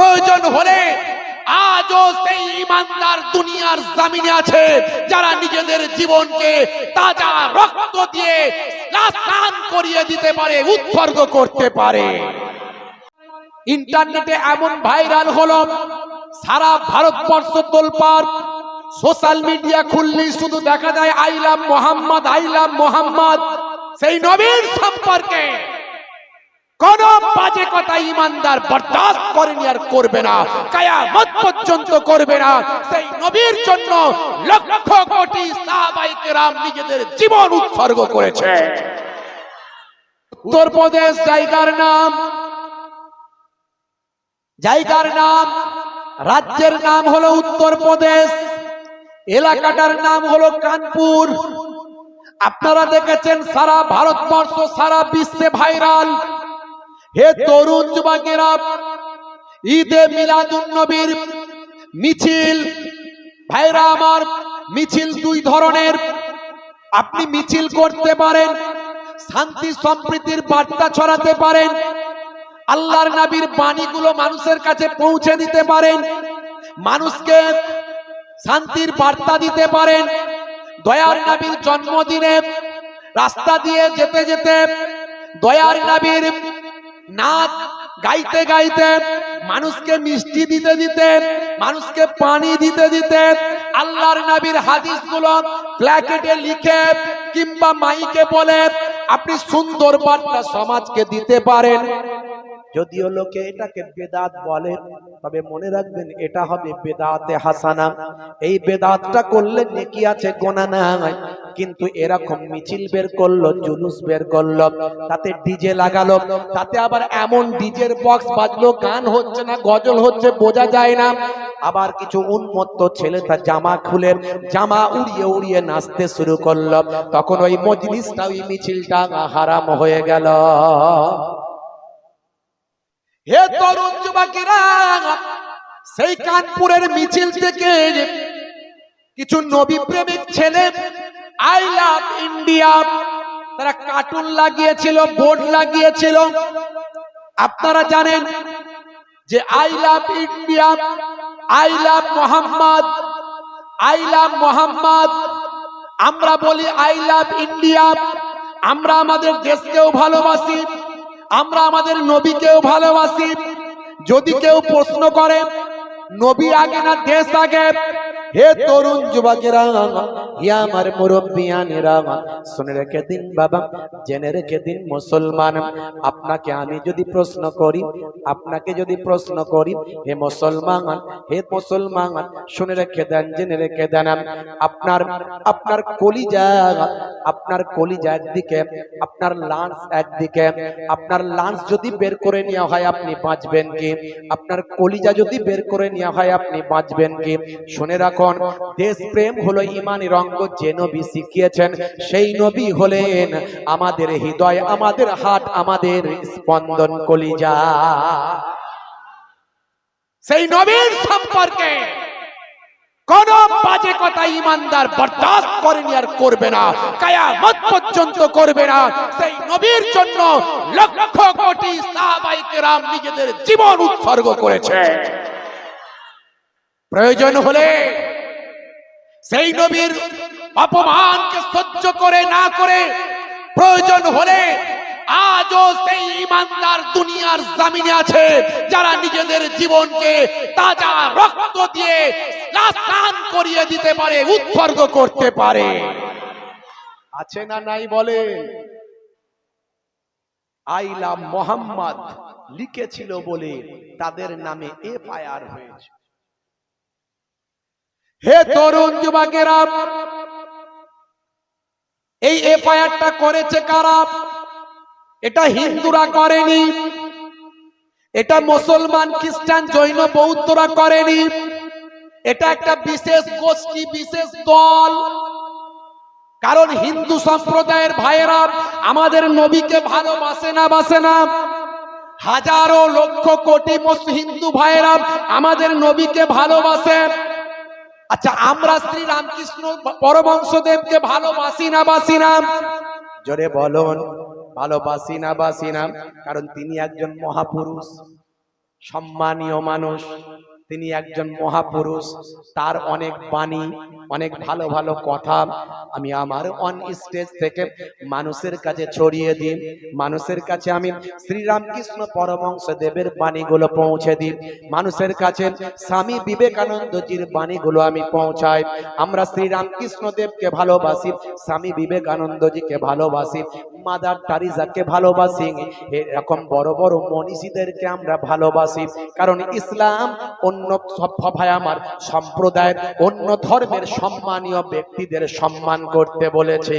প্রয়োজন হলে আজও সেই ইমানদার দুনিয়ার জামিনে আছে, যারা নিজেদের জীবনকে তাজা রক্ত দিয়ে স্নান করিয়ে দিতে পারে, উৎসর্গ করতে পারে। ইন্টারনেটে এমন ভাইরাল হলো, সারা ভারতবর্ষ তোলপার সোশ্যাল মিডিয়া খুললেই শুধু দেখা যায় আইলাম মোহাম্মদ আইলাম মোহাম্মদ, সেই নবীর সম্পর্কে। কোন বাজে কথা ইমানদার বরদাস্ত করেনি আর করবে না। কায়ামত পর্যন্ত করবে না। সেই নবীর জন্য লক্ষ কোটি সাহাবাই কেরাম নিজেদের জীবন উৎসর্গ করেছে। উত্তরপ্রদেশ জায়গার নাম। জায়গার নাম, রাজ্যের নাম হলো উত্তরপ্রদেশ। এলাকাটার নাম হলো কানপুর। আপনারা দেখেছেন সারা ভারতবর্ষ, সারা বিশ্বে ভাইরাল। হে তরুণ যুবকেরা, ঈদে মিলাদুন নবীর মিছিল, ভাইরা আমার, মিছিল দুই ধরনের। আপনি মিছিল করতে পারেন, শান্তি সম্প্রীতির বার্তা ছড়াতে পারেন, আল্লাহর নবীর বাণীগুলো মানুষের কাছে পৌঁছে দিতে পারেন, মানুষকে শান্তির বার্তা দিতে পারেন, দয়ার নবীর জন্মদিনে রাস্তা দিয়ে যেতে যেতে দয়ার নবীর নাচ, গাইতে গাইতে, মানুষকে মিষ্টি দিতে দিতে, মানুষকে পানি দিতে দিতে, আল্লাহর নবীর হাদিসগুলো প্ল্যাকেটে লিখে কিংবা মাইকে বলে, আপনি সুন্দর বার্তা সমাজকে দিতে পারেন। যদিও লোকে এটাকে বেদাত বলে, তবে মনে রাখবেন এটা হবে বেদাতে হাসানা। এই বেদাতটা করলে নেকি আছে, গোনা নাই। কিন্তু এরকম মিছিল বের করল, জুলুস বের করল, তাতে ডিজে লাগালো, তাতে আবার এমন ডিজের বক্স বাজলো, গান হচ্ছে না, গজল হচ্ছে, বোঝা যায় না। আবার কিছু উন্মত্ত ছেলে তার জামা খুলে, জামা উড়িয়ে উড়িয়ে নাচতে শুরু করল। তখন ওই মজলিসটা, ওই মিছিলটা হারাম হয়ে গেল। হে তরুণ যুবকেরা, সেই কানপুরের মিছিল থেকে কিছু নবী প্রেমিক ছেলে আই লাভ ইন্ডিয়া তারা কার্টুন লাগিয়েছিল বোর্ড লাগিয়েছিল। আপনারা জানেন যে I love India I love Mohammad I love Mohammad আমরা বলি আই লাভ ইন্ডিয়া আমরা আমাদের দেশকেও ভালোবাসি। আমরা আমাদের নবীকেও ভালোবাসি। যদি কেউ প্রশ্ন করে নবী আগে না দেশ আগে? হে তরুণ যুবকেরা ইয়া আমার মুরব্বিয়ানেরা শুনে রেখে দিন বাবা, জেনে রেখে দিন মুসলমান, আপনাকে আমি যদি প্রশ্ন করি, আপনাকে যদি প্রশ্ন করি, হে মুসলমান হে মুসলমান, শুনে রেখে দেন, জেনে রেখে দেন, আপনার আপনার কলিজা আপনার কলিজা একদিকে, আপনার লাঞ্চ একদিকে, আপনার লাঞ্চ যদি বের করে নেওয়া হয়, আপনি বাঁচবেন কি? আপনার কলিজা যদি বের করে নেওয়া হয়, আপনি বাঁচবেন কি? শুনে রাখুন দেশ প্রেম হলো ইমানের অঙ্গ যে নবী শিখিয়েছেন, সেই নবী হলেন আমাদের হৃদয়, আমাদের হাট আমাদের স্পন্দন কলিজা। সেই নবীর সম্পর্কে কোন বাজে কথা ইমানদার বরদাস্ত করেনি আর করবে না, কায়ামত পর্যন্ত করবে না। সেই নবীর জন্য লক্ষ কোটি সাহাবাই কেরাম নিজেদের জীবন উৎসর্গ করেছে। প্রয়োজন হলে সেই নবীর অপমানকে সহ্য করে, না করে প্রয়োজন হলে আজও সেই ইমানদার দুনিয়ার জামিনে আছে, যারা নিজেদের জীবনকে তাজা রক্ত দিয়ে স্নান করিয়ে দিতে পারে, উৎসর্গ করতে পারে। আছে না নাই বলে আইলা মোহাম্মদ লিখেছিল বলে তাদের নামে এফআইআর হয়েছে। হে তরুণ যুবকেরা, এই এফআইআরটা করেছে কারা? এটা হিন্দুরা করেনি, এটা মুসলমান, খ্রিস্টান, জৈন, বৌদ্ধরা করেনি, এটা একটা বিশেষ গোষ্ঠী, বিশেষ দল। কারণ হিন্দু সম্প্রদায়ের ভাইয়েরা আমাদের নবীকে ভালোবাসে না, বাসে না। হাজারো লক্ষ কোটি হিন্দু ভাইয়েরা আমাদের নবীকে ভালোবাসে। আচ্ছা আমরা শ্রী রামকৃষ্ণ পরবংশদেবকে ভালোবাসি না, বাসি না? জোরে বলুন, ভালোবাসি না, বাসি নাম কারণ তিনি একজন মহাপুরুষ, সম্মানীয় মানুষ। তিনি একজন মহাপুরুষ, তার অনেক বাণী, অনেক ভালো ভালো কথা। আমি আমার অন স্টেজ থেকে মানুষের কাছে ছড়িয়ে দিই, মানুষের কাছে আমি শ্রীরামকৃষ্ণ পরমংশ দেবের বাণীগুলো পৌঁছে দিই, মানুষের কাছে স্বামী বিবেকানন্দজির বাণীগুলো আমি পৌঁছাই। আমরা শ্রীরামকৃষ্ণ দেবকে ভালোবাসি, স্বামী বিবেকানন্দজিকে ভালোবাসি মাদার টারিজাকে ভালোবাসি। এরকম বড় বড় মনীষীদেরকে আমরা ভালোবাসি। কারণ ইসলাম অন্য ভাই আমার সম্প্রদায়ের, অন্য ধর্মের সম্মানীয় ব্যক্তিদের সম্মান করতে বলেছে।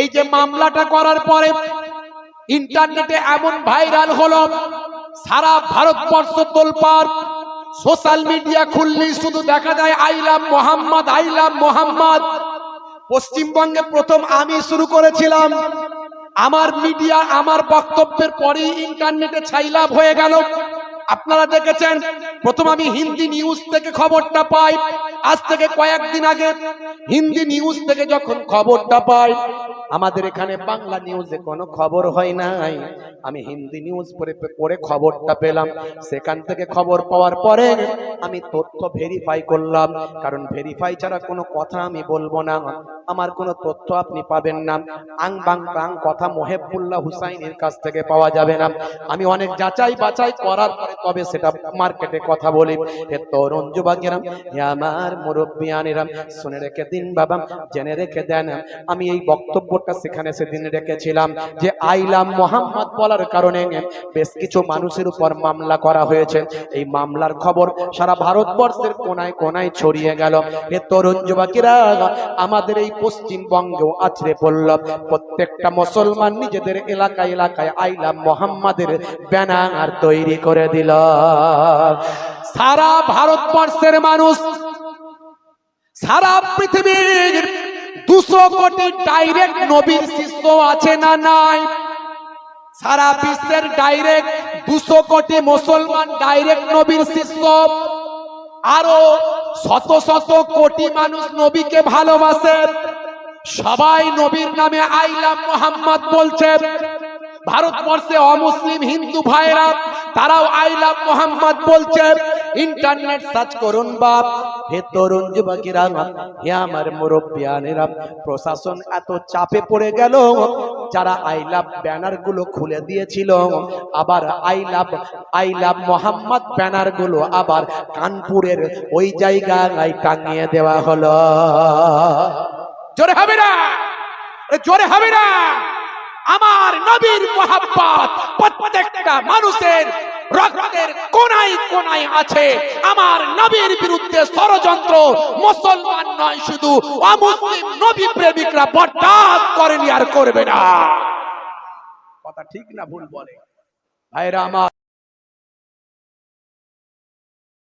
এই যে মামলাটা করার পরে ইন্টারনেটে এমন ভাইরাল হলো, সারা ভারতবর্ষ তোলপাড়, সোশ্যাল মিডিয়া খুললেই শুধু দেখা যায় আইলাম মোহাম্মদ আইলাম মোহাম্মদ। পশ্চিমবঙ্গে প্রথম আমি শুরু করেছিলাম। আমার মিডিয়া, আমার বক্তব্যের পরেই ইন্টারনেটে ছাইলাভ হয়ে গেল। আপনারা দেখেছেন, প্রথম আমি হিন্দি নিউজ থেকে খবরটা পাই। আজ থেকে কয়েকদিন আগে হিন্দি নিউজ থেকে যখন খবরটা পাই আমাদের এখানে বাংলা নিউজে কোনো খবর হয় নাই। আমি হিন্দি নিউজ পড়ে পড়ে খবরটা পেলাম। সেখান থেকে খবর পাওয়ার পরে আমি তথ্য ভেরিফাই করলাম। কারণ ভেরিফাই ছাড়া কোনো কথা আমি বলব না। আমার কোনো তথ্য আপনি পাবেন না। আং বাং বাং কথা মোহেবুল্লাহ হুসাইনের কাছ থেকে পাওয়া যাবে না। আমি অনেক যাচাই বাছাই করার পরে তবে সেটা মার্কেটে কথা বলি। হে তরুণ যুবকেরা, হে আমার মুরব্বিয়ানেরা, শুনে রেখে দিন বাবা, জেনে রেখে দেন। আমি এই বক্তব্যটা সেখানে সেদিন রেখেছিলাম যে আইলাম মোহাম্মদ বলার কারণে বেশ কিছু মানুষের উপর মামলা করা হয়েছে। এই মামলার খবর সারা ভারতবর্ষের কোনায় কোনায় ছড়িয়ে গেল। হে তরুণ যুবকেরা, আমাদের এই পশ্চিমবঙ্গেও আছড়ে পড়ল। প্রত্যেকটা মুসলমান নিজেদের এলাকায় এলাকায় আইলাম মোহাম্মদের ব্যানার তৈরি করে দিল। সারা ভারতবর্ষের মানুষ, সারা পৃথিবীর দুশো কোটি ডাইরেক্ট নবীর শিষ্য আছে না নাই? সারা বিশ্বের ডাইরেক্ট দুশো কোটি মুসলমান ডাইরেক্ট নবীর শিষ্য। আরও শত শত কোটি মানুষ নবীকে ভালোবাসে। সবাই নবীর নামে আইলাম মোহাম্মদ বলছে। ভারতবর্ষে অমুসলিম হিন্দু ভাইরা তারাও আইলাম মোহাম্মদ বলছে। ইন্টারনেট সার্চ করুন বাপ। হে তরুণ যুবকেরা, হে আমার মুরব্বিয়ানেরা, প্রশাসন এত চাপে পড়ে গেল, যারা আই লাভ ব্যানারগুলো খুলে দিয়েছিল, আবার I love I love Mohammad ব্যানারগুলো আবার কানপুরের ওই জায়গায় টাঙিয়ে দেওয়া হলো। জোরে হবে না? জোরে হবে না? আমার নবীর মোহাব্বত প্রত্যেকটা মানুষের রক্তের কোনায় কোনায় আছে। আমার নবীর বিরুদ্ধে ষড়যন্ত্র মুসলমান নয়, শুধু অমুসলিম নবী প্রেমিকরা বরদাস্ত করেনি আর করবে না। কথা ঠিক না, ভুল বলে। ভাইরা আমার